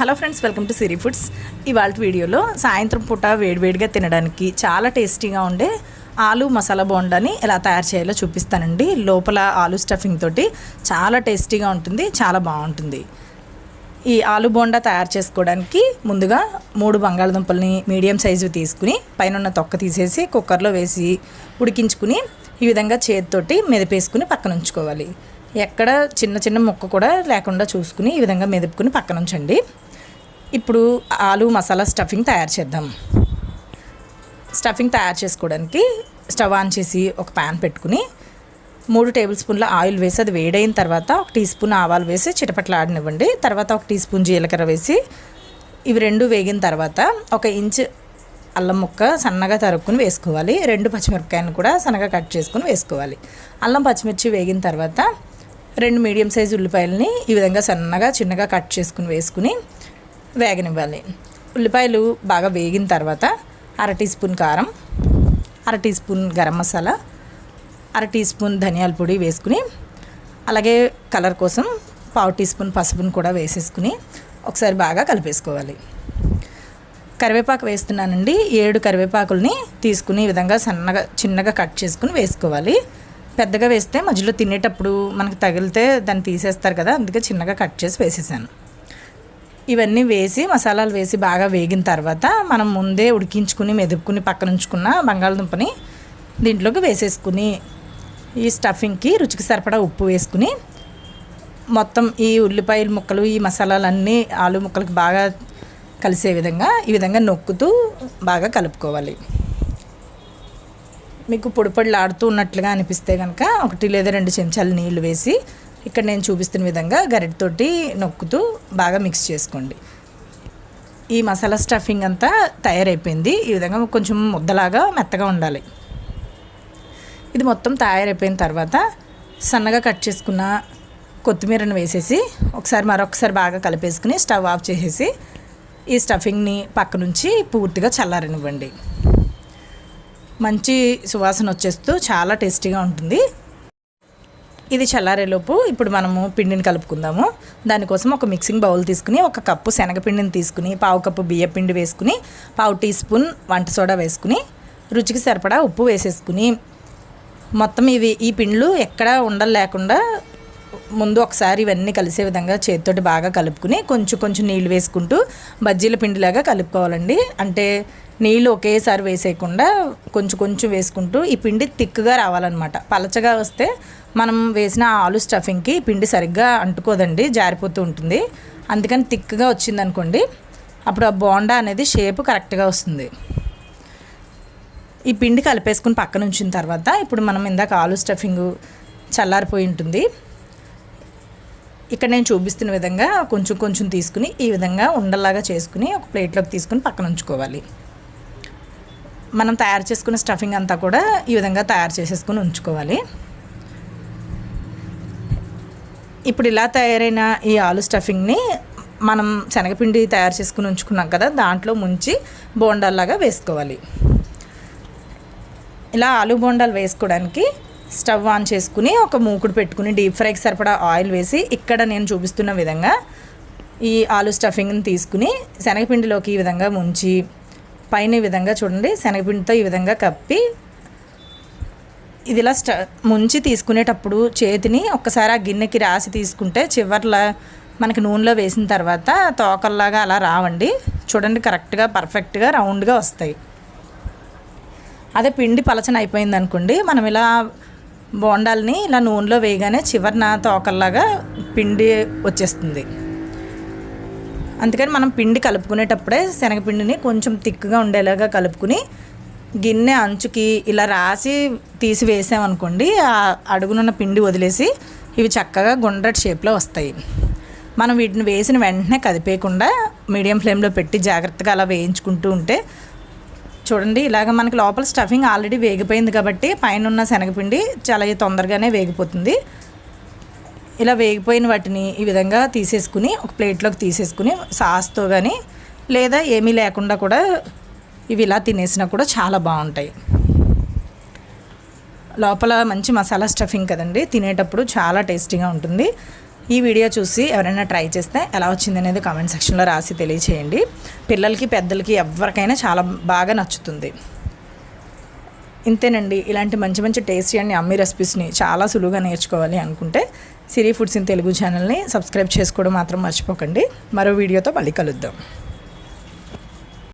Hello friends welcome to Siri foods. ఇవాళ వీడియోలో సాయంత్రం పూట వేడివేడిగా తినడానికి చాలా టేస్టీగా ఉండే ఆలు మసాలా బోండాని ఎలా తయారు చేయాలో చూపిస్తానండి. లోపల ఆలు స్టఫింగ్ తోటి చాలా టేస్టీగా ఉంటుంది చాలా బాగుంటుంది. ఈ ఆలు బోండా తయారు చేసుకోవడానికి ముందుగా మూడు బంగాళదుంపల్ని మీడియం సైజు తీసుకుని పైన తొక్క తీసేసి కుక్కర్లో వేసి ఉడికించుకుని ఈ విధంగా చేతితోటి మెదిపేసుకుని పక్కన ఉంచుకోవాలి. ఎక్కడ చిన్న చిన్న ముక్క కూడా లేకుండా చూసుకుని ఈ విధంగా మెదుపుకుని పక్కన ఉంచండి. ఇప్పుడు ఆలు మసాలా స్టఫింగ్ తయారు చేద్దాం. స్టఫింగ్ తయారు చేసుకోవడానికి స్టవ్ ఆన్ చేసి ఒక ప్యాన్ పెట్టుకుని మూడు టేబుల్ స్పూన్ల ఆయిల్ వేసి అది వేడైన తర్వాత ఒక టీ స్పూన్ ఆవాలు వేసి చిటపట్లాడనివ్వండి. తర్వాత ఒక టీ స్పూన్ జీలకర్ర వేసి ఇవి రెండు వేగిన తర్వాత ఒక ఇంచ్ అల్లం ముక్క సన్నగా తరుక్కుని వేసుకోవాలి. రెండు పచ్చిమిరపకాయలు కూడా సన్నగా కట్ చేసుకుని వేసుకోవాలి. అల్లం పచ్చిమిర్చి వేగిన తర్వాత రెండు మీడియం సైజు ఉల్లిపాయలని ఈ విధంగా సన్నగా చిన్నగా కట్ చేసుకుని వేసుకుని వేగనివ్వాలి. ఉల్లిపాయలు బాగా వేగిన తర్వాత అర టీ స్పూన్ కారం అర టీ స్పూన్ గరం మసాలా అర టీ స్పూన్ ధనియాల పొడి వేసుకుని అలాగే కలర్ కోసం పావు టీ స్పూన్ పసుపుని కూడా వేసేసుకుని ఒకసారి బాగా కలిపేసుకోవాలి. కరివేపాకు వేస్తున్నానండి. ఏడు కరివేపాకుల్ని తీసుకుని ఈ విధంగా సన్నగా చిన్నగా కట్ చేసుకుని వేసుకోవాలి. పెద్దగా వేస్తే మధ్యలో తినేటప్పుడు మనకు తగిలితే దాన్ని తీసేస్తారు కదా అందుకే చిన్నగా కట్ చేసి వేసేసాను. ఇవన్నీ వేసి మసాలాలు వేసి బాగా వేగిన తర్వాత మనం ముందే ఉడికించుకుని మెదుపుకుని పక్కన ఉంచుకున్న బంగాళదుంపని దీంట్లోకి వేసేసుకుని ఈ స్టఫింగ్కి రుచికి సరిపడా ఉప్పు వేసుకుని మొత్తం ఈ ఉల్లిపాయల ముక్కలు ఈ మసాలాలన్నీ ఆలు ముక్కలకి బాగా కలిసే విధంగా ఈ విధంగా నొక్కుతూ బాగా కలుపుకోవాలి. మీకు పొడి పొడిలాడుతూ ఉన్నట్లుగా అనిపిస్తే కనుక ఒకటి లేదా రెండు చెంచాలు నీళ్ళు వేసి ఇక్కడ నేను చూపిస్తున్న విధంగా గరిటతోటి నొక్కుతూ బాగా మిక్స్ చేసుకోండి. ఈ మసాలా స్టఫింగ్ అంతా తయారైపోయింది. ఈ విధంగా కొంచెం ముద్దలాగా మెత్తగా ఉండాలి. ఇది మొత్తం తయారైపోయిన తర్వాత సన్నగా కట్ చేసుకున్న కొత్తిమీరను వేసేసి ఒకసారి మరొకసారి బాగా కలిపేసుకుని స్టవ్ ఆఫ్ చేసేసి ఈ స్టఫింగ్ని పక్క నుంచి పూర్తిగా చల్లారనివ్వండి. మంచి సువాసన వచ్చేస్తూ చాలా టేస్టీగా ఉంటుంది. ఇది చల్లారేలోపు ఇప్పుడు మనము పిండిని కలుపుకుందాము. దానికోసం ఒక మిక్సింగ్ బౌల్ తీసుకుని ఒక కప్పు శనగపిండిని తీసుకుని పావు కప్పు బియ్య పిండి వేసుకుని పావు టీ స్పూన్ వంట సోడా వేసుకుని రుచికి సరిపడా ఉప్పు వేసేసుకుని మొత్తం ఇవి ఈ పిండ్లు ఎక్కడ ఉండలు లేకుండా ముందు ఒకసారి ఇవన్నీ కలిసే విధంగా చేతితోటి బాగా కలుపుకుని కొంచెం కొంచెం నీళ్ళు వేసుకుంటూ బజ్జీల పిండిలాగా కలుపుకోవాలండి. అంటే నీళ్ళు ఒకేసారి వేసేయకుండా కొంచెం కొంచెం వేసుకుంటూ ఈ పిండి తిక్కుగా రావాలన్నమాట. పలచగా వస్తే మనం వేసిన ఆలు స్టఫింగ్కి పిండి సరిగ్గా అంటుకోదండి జారిపోతూ ఉంటుంది. అందుకని తిక్కుగా వచ్చిందనుకోండి అప్పుడు ఆ బోండా అనేది షేప్ కరెక్ట్గా వస్తుంది. ఈ పిండి కలిపేసుకుని పక్కన ఉంచిన తర్వాత ఇప్పుడు మనం ఇందాక ఆలు స్టఫింగ్ చల్లారిపోయి ఉంటుంది. ఇక్కడ నేను చూపిస్తున్న విధంగా కొంచెం కొంచెం తీసుకుని ఈ విధంగా ఉండలాగా చేసుకుని ఒక ప్లేట్లోకి తీసుకుని పక్కన ఉంచుకోవాలి. మనం తయారు చేసుకున్న స్టఫింగ్ అంతా కూడా ఈ విధంగా తయారు చేసేసుకుని ఉంచుకోవాలి. ఇప్పుడు ఇలా తయారైన ఈ ఆలు స్టఫింగ్ని మనం శనగపిండి తయారు చేసుకుని ఉంచుకున్నాం కదా దాంట్లో ముంచి బోండాల్లాగా వేసుకోవాలి. ఇలా ఆలు బోండాలు వేసుకోవడానికి స్టవ్ ఆన్ చేసుకుని ఒక మూకుడు పెట్టుకుని డీప్ ఫ్రైకి సరిపడా ఆయిల్ వేసి ఇక్కడ నేను చూపిస్తున్న విధంగా ఈ ఆలు స్టఫింగ్ని తీసుకుని శనగపిండిలోకి ఈ విధంగా ముంచి పైన ఈ విధంగా చూడండి శనగపిండితో ఈ విధంగా కప్పి ఇది ఇలా స్ట ముంచి తీసుకునేటప్పుడు చేతిని ఒక్కసారి ఆ గిన్నెకి రాసి తీసుకుంటే చివర్లా మనకి నూనెలో వేసిన తర్వాత తోకల్లాగా అలా రావండి. చూడండి కరెక్ట్గా పర్ఫెక్ట్గా రౌండ్గా వస్తాయి. అదే పిండి పలచన అయిపోయింది అనుకోండి మనం ఇలా బోండాలని ఇలా నూనెలో వేయగానే చివరిన తోకల్లాగా పిండి వచ్చేస్తుంది. అందుకని మనం పిండి కలుపుకునేటప్పుడే శనగపిండిని కొంచెం తిక్కుగా ఉండేలాగా కలుపుకుని గిన్నె అంచుకి ఇలా రాసి తీసి వేసామనుకోండి ఆ అడుగునున్న పిండి వదిలేసి ఇవి చక్కగా గుండ్రటి షేప్లో వస్తాయి. మనం వీటిని వేసిన వెంటనే కదిపేయకుండా మీడియం ఫ్లేమ్లో పెట్టి జాగ్రత్తగా అలా వేయించుకుంటూ ఉంటే చూడండి ఇలాగ మనకి లోపల స్టఫింగ్ ఆల్రెడీ వేగిపోయింది కాబట్టి పైన ఉన్న శనగపిండి చాలా తొందరగానే వేగిపోతుంది. ఇలా వేగిపోయిన వాటిని ఈ విధంగా తీసేసుకుని ఒక ప్లేట్లోకి తీసేసుకుని సాస్తో కానీ లేదా ఏమీ లేకుండా కూడా ఇవి ఇలా తినేసినా కూడా చాలా బాగుంటాయి. లోపల మంచి మసాలా స్టఫింగ్ కదండి తినేటప్పుడు చాలా టేస్టీగా ఉంటుంది. ఈ వీడియో చూసి ఎవరైనా ట్రై చేస్తే ఎలా వచ్చింది అనేది కామెంట్ సెక్షన్లో రాసి తెలియచేయండి. పిల్లలకి పెద్దలకి ఎవరికైనా చాలా బాగా నచ్చుతుంది. ఇంతేనండి ఇలాంటి మంచి మంచి టేస్టీ అండ్ అమ్మి రెసిపీస్ని చాలా సులువుగా నేర్చుకోవాలి అనుకుంటే సిరి ఫుడ్స్ ఇన్ తెలుగు ఛానల్ని సబ్స్క్రైబ్ చేసుకోవడం మాత్రం మర్చిపోకండి. మరో వీడియోతో మళ్ళీ కలుద్దాం.